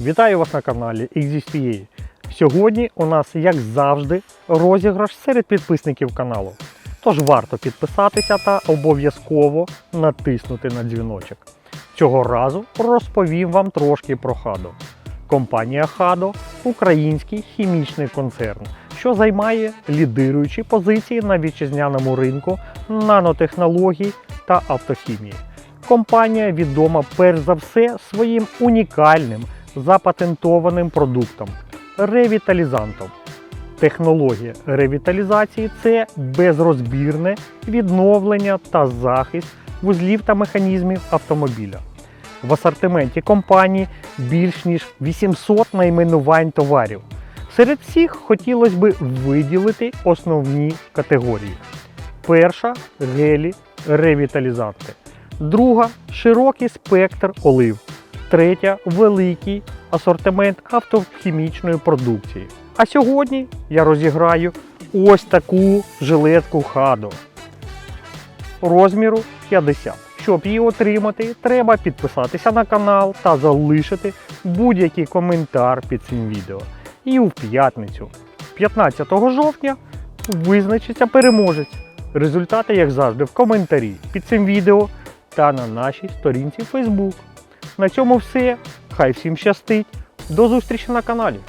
Вітаю вас на каналі XSPA. Сьогодні у нас, як завжди, розіграш серед підписників каналу. Тож варто підписатися та обов'язково натиснути на дзвіночок. Цього разу розповім вам трошки про Хадо. Компанія Хадо український хімічний концерн, що займає лідируючі позиції на вітчизняному ринку нанотехнологій та автохімії. Компанія відома перш за все своїм унікальним запатентованим продуктом ревіталізантом. Технологія ревіталізації це безрозбірне відновлення та захист вузлів та механізмів автомобіля. В асортименті компанії більш ніж 800 найменувань товарів. Серед всіх хотілося би виділити основні категорії. Перша гелі ревіталізанти. Друга широкий спектр олив. Третя великий асортимент автохімічної продукції. А сьогодні я розіграю ось таку жилетку Хадо розміру 50. Щоб її отримати, треба підписатися на канал та залишити будь-який коментар під цим відео. І у п'ятницю, 15 жовтня, визначиться переможець. Результати, як завжди, в коментарі під цим відео та на нашій сторінці Facebook. На цьому все. Хай всім щастить. До зустрічі на каналі.